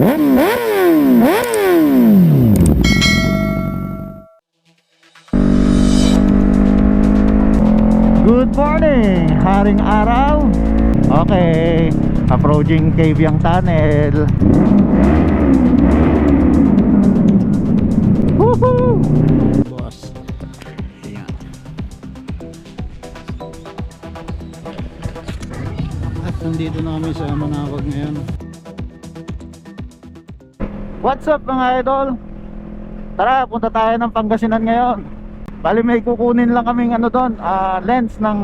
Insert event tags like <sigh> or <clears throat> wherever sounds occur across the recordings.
Good morning! Haring araw. Okay, approaching Cavyang Tunnel. Woohoo! boss. Ayan. Nandito na kami sa Manawag ngayon. What's up mga idol? Tara, punta tayo ng Pangasinan ngayon. Bali may kukunin lang kaming ano doon, ah, lens ng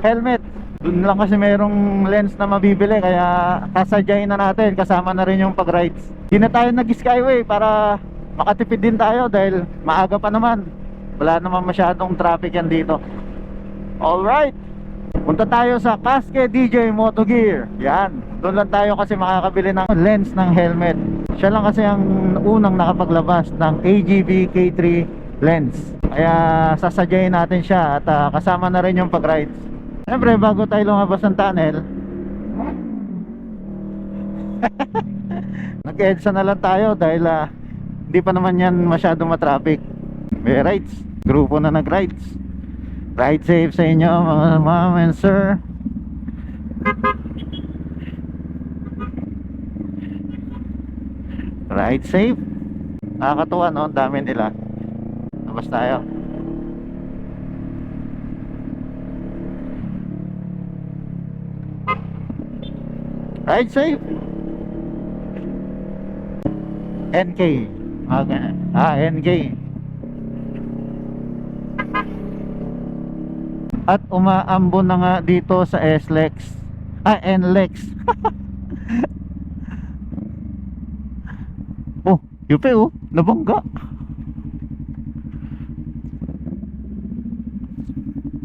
helmet. Doon lang kasi merong lens na mabibili kaya sasadyain na natin kasama na rin yung pag-rides. Hindi na tayo nag-skyway para makatipid din tayo dahil maaga pa naman. Wala naman masyadong traffic yan dito. Alright! Punta tayo sa Casque DJ Moto Gear. Yan. Doon lang tayo kasi makakabili ng lens ng helmet. Siya lang kasi ang unang nakapaglabas ng AGV K3 lens. Kaya sasadyain natin siya at ah, kasama na rin yung pag-rides. Siyempre, bago tayo lumabas ng tunnel, <laughs> nag-EDSA na lang tayo dahil ah, hindi pa naman yan masyado matraffic. May rides. Grupo na nag-rides. Ride safe sa inyo mga ma'am and sir. Ride safe. Nakakatuwa no, ang dami nila. Labas tayo. Ride safe. NK. Ah, NK. At umaambon na nga dito sa SLEX. Ah, NLEX. <laughs> oh, yupe oh, nabangga.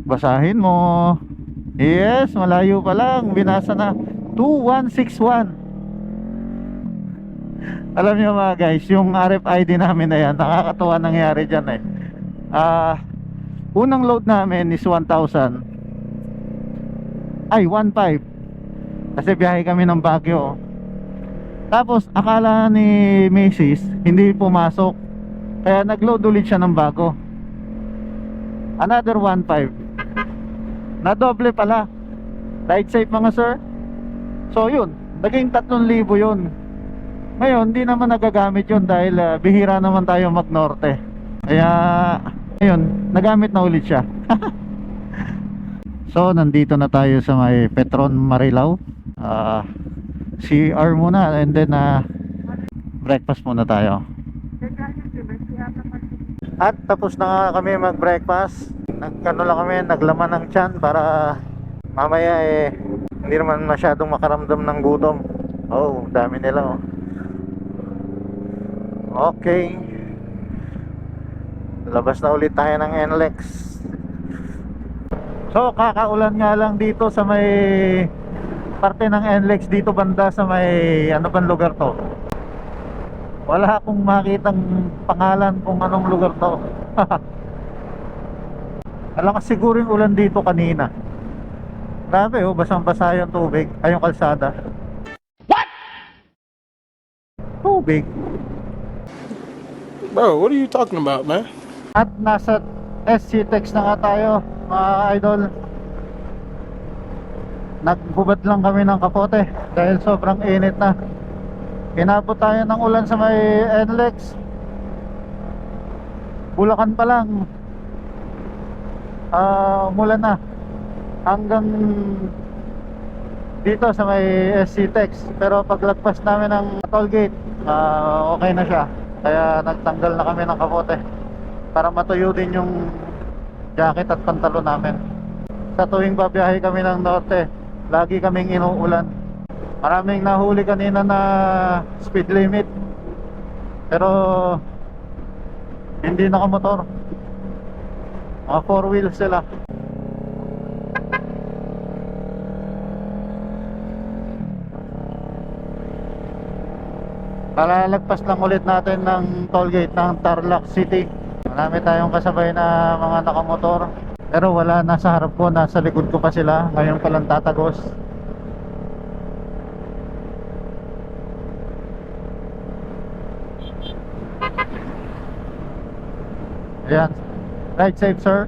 Basahin mo. Yes, malayo pa lang. Binasa na 2161. Alam niyo mga guys, yung RFID namin na yan, nakakatuwa nangyari dyan eh. Ah, unang load namin is 1,000. Ay, 1,500. Kasi biyahe kami ng Baguio. Tapos, akala ni Macy's, hindi pumasok. Kaya nag-load ulit siya ng bago. Another 1,500. Na doble pala. Ride safe mga sir. So yun, naging 3,000 yun. Ngayon, hindi naman nagagamit yun dahil ah, bihira naman tayo mag-norte. Kaya, ayun, nagamit na ulit siya. <laughs> so, nandito na tayo sa may Petron Marilao. Ah, CR muna and then ah, breakfast muna tayo. At tapos na kami mag-breakfast. Nagkano lang kami, naglaman ng tiyan para mamaya eh hindi naman masyadong makaramdam ng gutom. Oh, dami nila oh. Okay. Labas na ulit tayo ng NLEX. So, kakaulan nga lang dito sa may parte ng NLEX dito banda sa may ano bang lugar to? Wala akong makitang pangalan kung anong lugar to. <laughs> Alam ka siguro yung ulan dito kanina. Grabe oh, basang-basa yung tubig, ay yung kalsada. What? Tubig. Bro, what are you talking about, man? At nasa SC Tex na nga tayo, mga idol. Nagbubad lang kami ng kapote dahil sobrang init na. Inabot tayo ng ulan sa may NLEX. Bulacan pa lang. Ah, umulan na. Hanggang dito sa may SC Tex. Pero paglagpas namin ng toll gate, ah, okay na siya. Kaya nagtanggal na kami ng kapote para matuyo din yung jacket at pantalon namin. Sa tuwing babiyahe kami ng norte, lagi kaming inuulan. Maraming nahuli kanina na speed limit. Pero hindi nakamotor. Mga four wheels sila. Palalagpas lang ulit natin ng toll gate ng Tarlac City. Marami tayong kasabay na mga nakamotor pero wala nasa harap ko nasa likod ko pa sila. Ngayon palang tatagos. Ayan. Ride safe sir.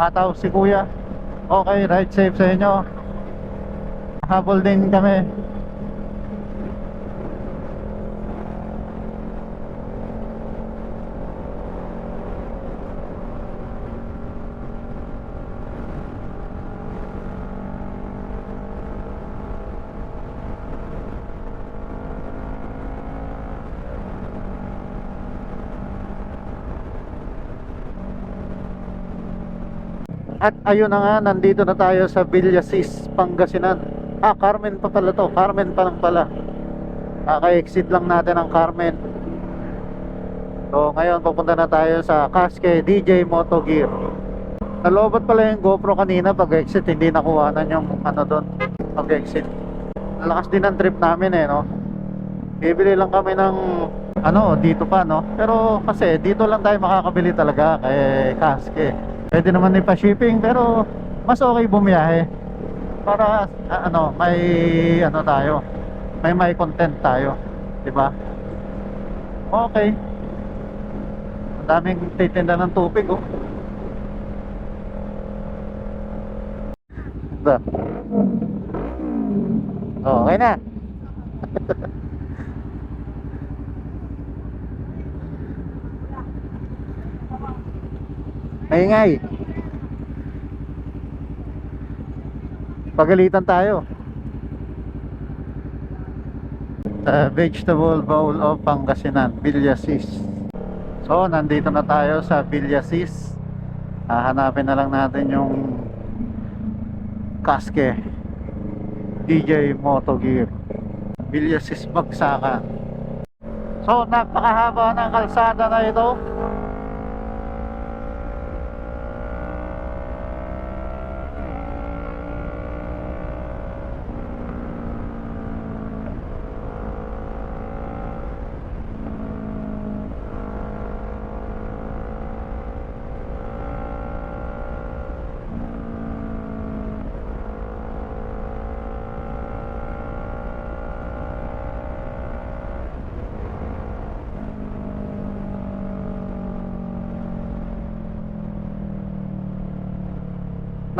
Hataw si kuya. Okay ride safe sa inyo. Habol din kami. At ayun na nga, nandito na tayo sa Villasis, Pangasinan. Ah, Carmen pa pala to. Carmen pa lang pala. Kaka-exit lang natin ang Carmen. So, ngayon pupunta na tayo sa Casque DJ Moto Gear. Nalobat pala yung GoPro kanina pag exit, hindi nakuhanan yung ano doon pag exit. Nalakas din ang trip namin eh, no? Bibili lang kami ng ano, dito pa, no? Pero kasi dito lang tayo makakabili talaga kay Casque. Pwede naman ipa-shipping pero mas okay bumiyahe para ah, ano, may ano tayo. May may content tayo, 'di ba? Okay. Ang daming titinda ng tubig, oh. Da. Oh, okay na. <laughs> Maingay. Pagalitan tayo. Sa vegetable bowl of Pangasinan, Villasis. So, nandito na tayo sa Villasis. Hahanapin na lang natin yung Kaske DJ Moto Gear. Villasis Bagsakan. So, napakahaba ng kalsada na ito.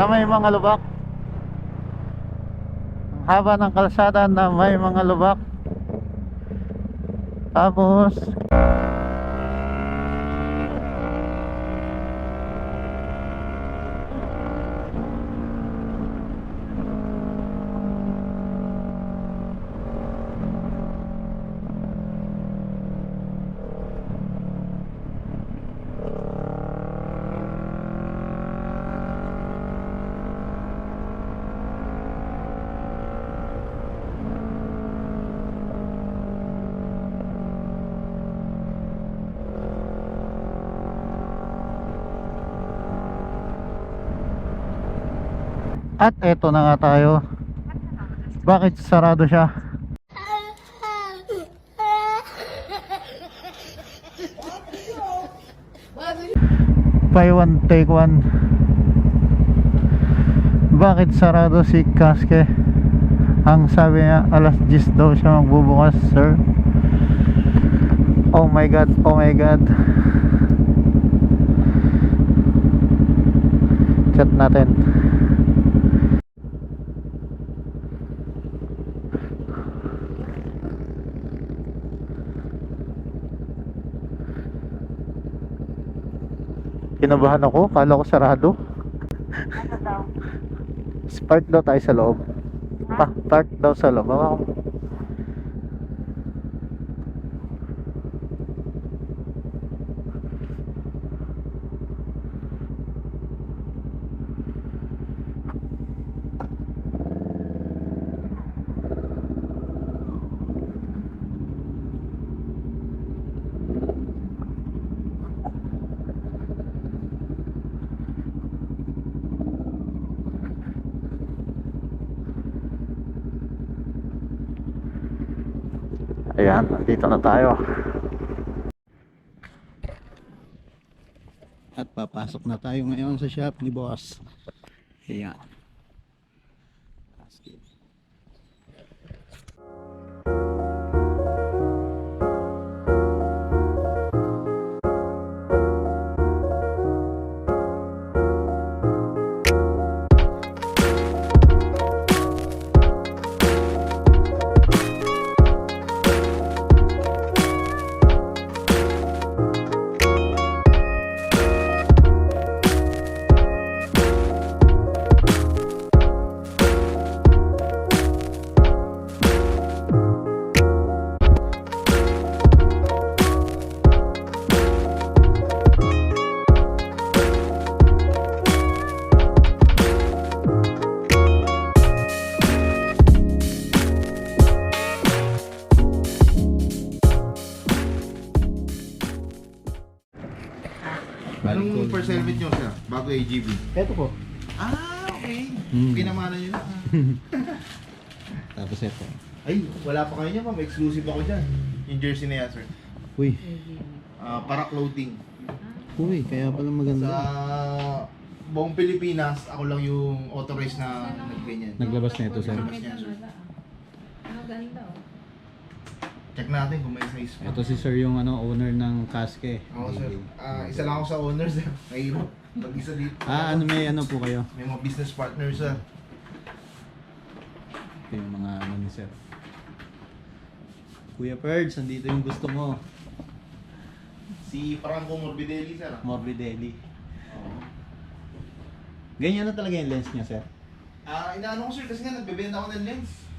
na may mga lubak. Ang haba ng kalsada na may mga lubak. Tapos at eto na nga tayo. Bakit sarado siya? Buy one, take one. Bakit sarado si Kaske? Ang sabi niya, alas 10 daw siya magbubukas, sir. Oh my god, oh my god. Chat natin. Kinabahan ako, kala ko sarado. Park daw tayo sa loob. Pa, park daw sa loob. Baka Ayan, nandito na tayo. At papasok na tayo ngayon sa shop ni boss. Ayan. AGV? Ito po. Ah, okay. Hmm. Pinamana nyo na. <laughs> Tapos ito. Ay, wala pa kayo niya ma'am. Exclusive ako dyan. Yung jersey na yan sir. Uy. Ah, para clothing. Uy, kaya pala Sa maganda. buong Pilipinas, ako lang yung authorized na nagganyan. Naglabas na ito, sir. Naglabas niya, sir. Ang ganda oh. Check natin kung may size pa. Ito si sir yung ano owner ng Kaske. Oo sir. Ah, isa lang ako sa owner sir. Mahirap. Mag-isa dito. Ah, ano may ano po kayo? May mga business partners sir. Ito yung mga ano ni sir. Kuya Perds, andito yung gusto mo. Si Franco Morbidelli sir. Morbidelli. Ganyan na talaga yung lens niya, sir. Ah, inaano ko sir kasi nga nagbebenta ako ng lens.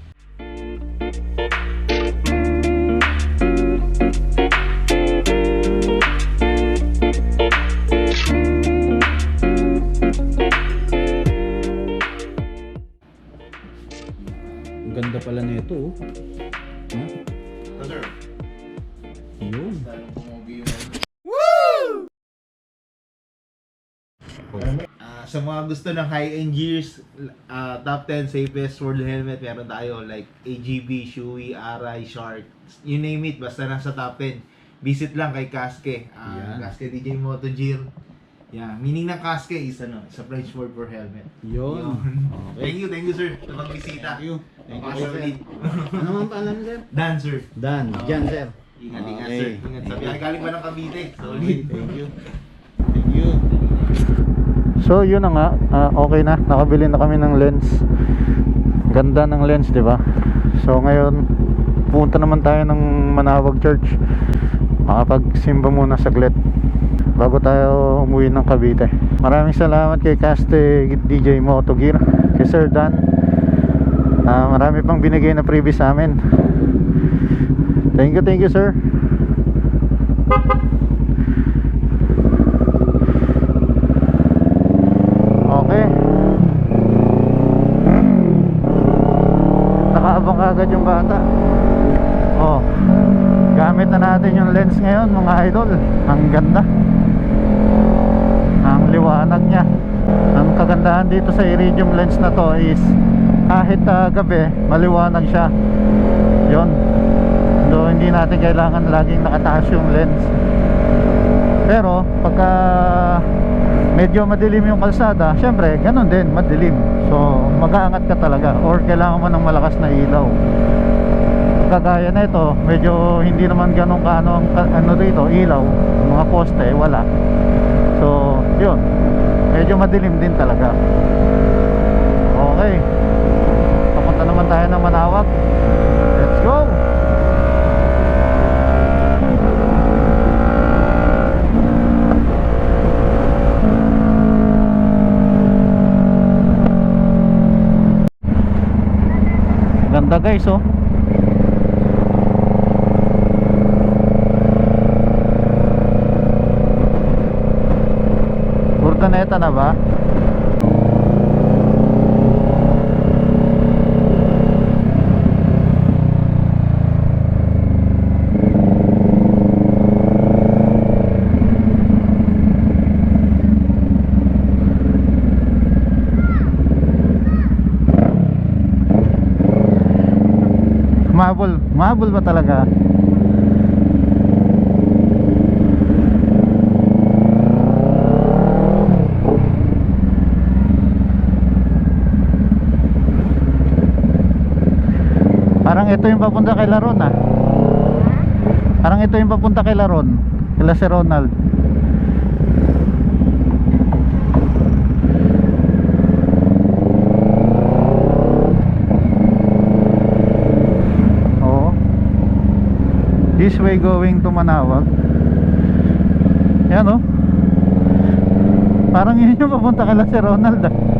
Ganda pala na ito, oh. Ito sir. Yun. Ah, sa mga gusto ng high-end gears, ah, top 10 safest world helmet, meron tayo like AGV, Shui, Arai, Shark, you name it, basta nasa top 10. Visit lang kay Kaske, ah, Yan. Kaske DJ Moto Gear. Yeah, meaning ng Kaske is ano, sa price word per helmet. Yun. Okay. Thank you, thank you sir sa pagbisita. Thank you. Thank you, sir. <laughs> Ano ang pangalan, sir? Dan sir. Dan. Diyan, sir. Ingat, ingat Okay. sir. Ingat. Sabi, ay, galing ba ng Cavite? Solid. thank you. Thank you. So yun na nga, ah, okay na, nakabili na kami ng lens. Ganda ng lens, 'di ba? So ngayon, pupunta naman tayo ng Manawag Church. Makapagsimba muna saglit bago tayo umuwi ng Cavite. Maraming salamat kay Caste DJ Moto Gear, kay Sir Dan. Ah, marami pang binigay na previous sa amin. Thank you, thank you, sir. Okay. Nakaabang agad yung bata. Oh. Gamit na natin yung lens ngayon, mga idol. Ang ganda. Ang liwanag niya. Ang kagandahan dito sa iridium lens na to is kahit ah, gabi, maliwanag siya. Yon. So hindi natin kailangan laging nakataas yung lens. Pero pagka medyo madilim yung kalsada, syempre ganun din, madilim. So mag-aangat ka talaga or kailangan mo ng malakas na ilaw. Kagaya na ito, medyo hindi naman ganun kaano ano dito, ilaw, mga poste, wala. So, yun. Medyo madilim din talaga. Okay. Papunta naman tayo ng Manawag. Let's go! Ganda guys oh. Urdaneta na ba? Mahabol ba talaga? Parang ito yung papunta kay Laron ah. Parang ito yung papunta kay Laron. Kila si Ronald. Oo. This way going to Manawag. Yan oh. Parang yun yung papunta kay si Ronald ah.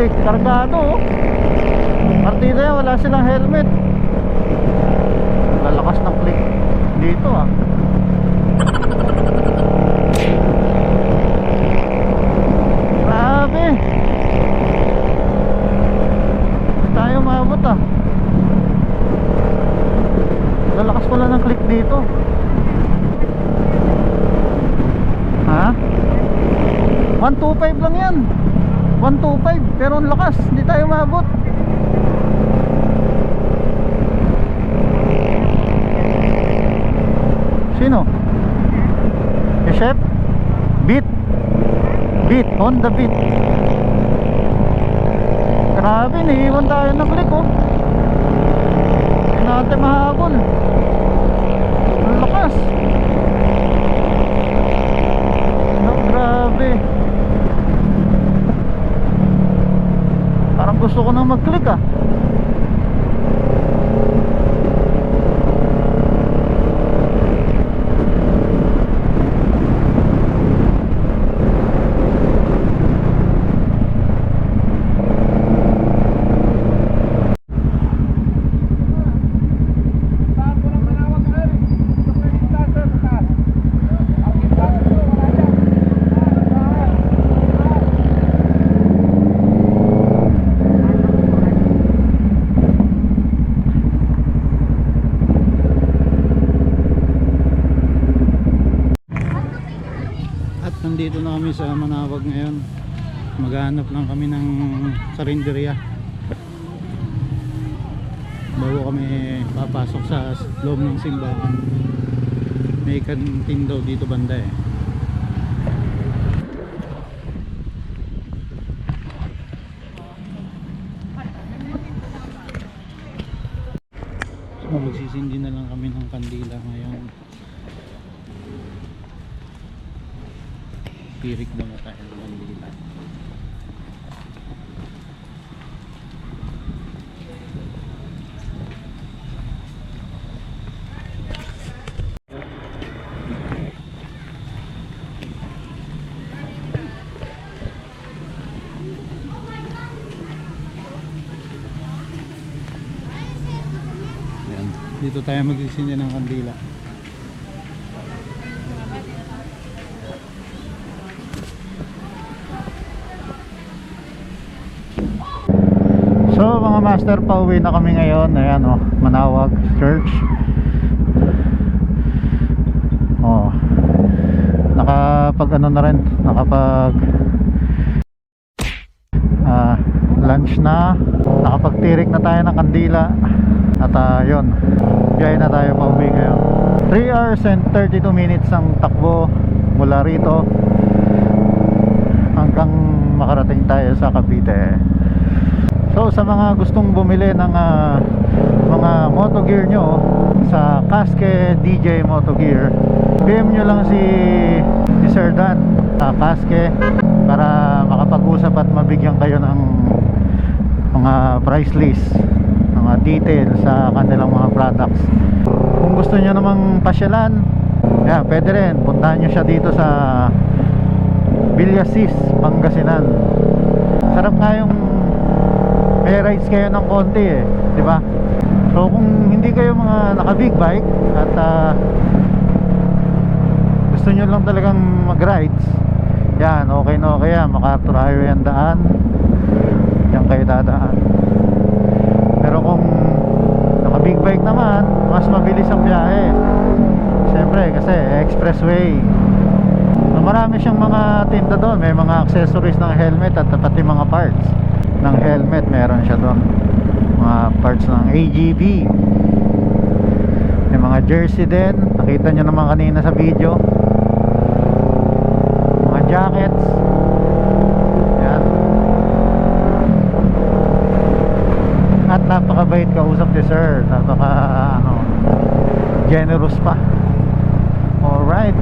break kargado oh. partida yan wala silang helmet. Lalakas ng click dito ah. Grabe. Tayo maabot ah. Lalakas pala ng click dito. Ha? 125 lang yan. 125 pero ang lakas hindi tayo maabot Sino? Si Chef? Beat Beat, Honda Beat Grabe, naiiwan tayo ng click oh Hindi natin mahabol Ang lakas No, grabe. Parang gusto ko nang mag-click ah. At nandito na kami sa Manawag ngayon. Maghanap lang kami ng karinderya. Bago kami papasok sa loob ng simbahan. May kantin daw dito banda eh. So magsisindi na lang kami ng kandila ngayon. Pirik na tayo Dito tayo magsisindi ng kandila. So mga master, pauwi na kami ngayon. Ayan oh, Manawag Church. Oh. Nakapag ano na rin, nakapag lunch na, nakapagtirik na tayo ng kandila. At ah, yun, biyahe na tayo pauwi ngayon. 3 hours and 32 minutes ang takbo mula rito hanggang makarating tayo sa Cavite. So sa mga gustong bumili ng ah, mga moto gear nyo sa Kaske DJ Moto Gear, PM nyo lang si, si Sir Dan sa Kaske para makapag-usap at mabigyan kayo ng mga price list, mga details sa kanilang mga products. Kung gusto nyo namang pasyalan, yan, pwede rin. Puntahan nyo siya dito sa Villasis, Pangasinan. Sarap nga yung may rides kayo ng konti eh, di ba? So kung hindi kayo mga naka big bike at ah, gusto nyo lang talagang mag rides yan, okay na okay yan MacArthur Highway ang daan kayo dadaan. Pero kung naka big bike naman mas mabilis ang biyahe. Siyempre kasi expressway. Marami siyang mga tinda doon. May mga accessories ng helmet at pati mga parts. Ng helmet meron siya doon. Mga parts ng AGV may mga jersey din. Nakita nyo naman kanina sa video. Mga jackets napakabait kausap ni sir. Napaka ano generous pa. Alright.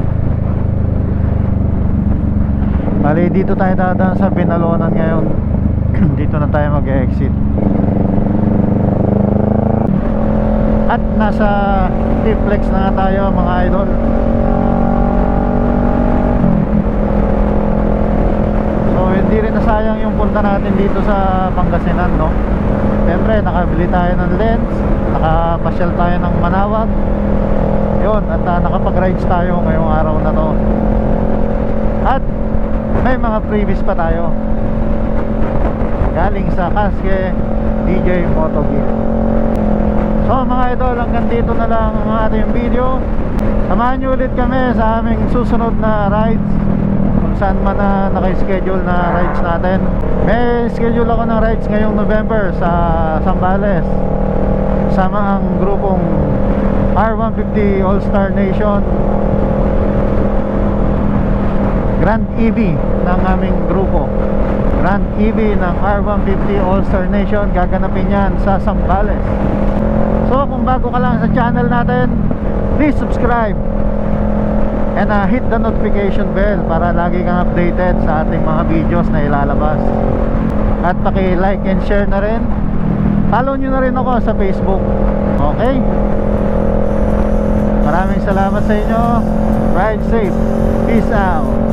Bali dito tayo dadaan sa Binalonan ngayon. <clears throat> Dito na tayo mag-exit. At nasa T-Flex na tayo mga idol so with hindi rin nasayang yung punta natin dito sa Pangasinan, no? Siyempre, nakabili tayo ng lens, nakapasyal tayo ng Manawag. Yun, at uh, nakapag-rides tayo ngayong araw na to. At may mga previous pa tayo. Galing sa Kaske DJ Moto Gear. So mga idol, hanggang dito na lang ang ating video. Samahan nyo ulit kami sa aming susunod na rides saan man na naka-schedule na rides natin. May schedule ako ng rides ngayong November sa Zambales. Sama ang grupong R150 All-Star Nation. Grand EV ng aming grupo. Grand EV ng R150 All-Star Nation. Gaganapin yan sa Zambales So kung bago ka lang sa channel natin Please subscribe And uh, hit the notification bell Para lagi kang updated sa ating mga videos na ilalabas. At paki-like and share na rin. Follow nyo na rin ako sa Facebook. Okay? Maraming salamat sa inyo. Ride safe. Peace out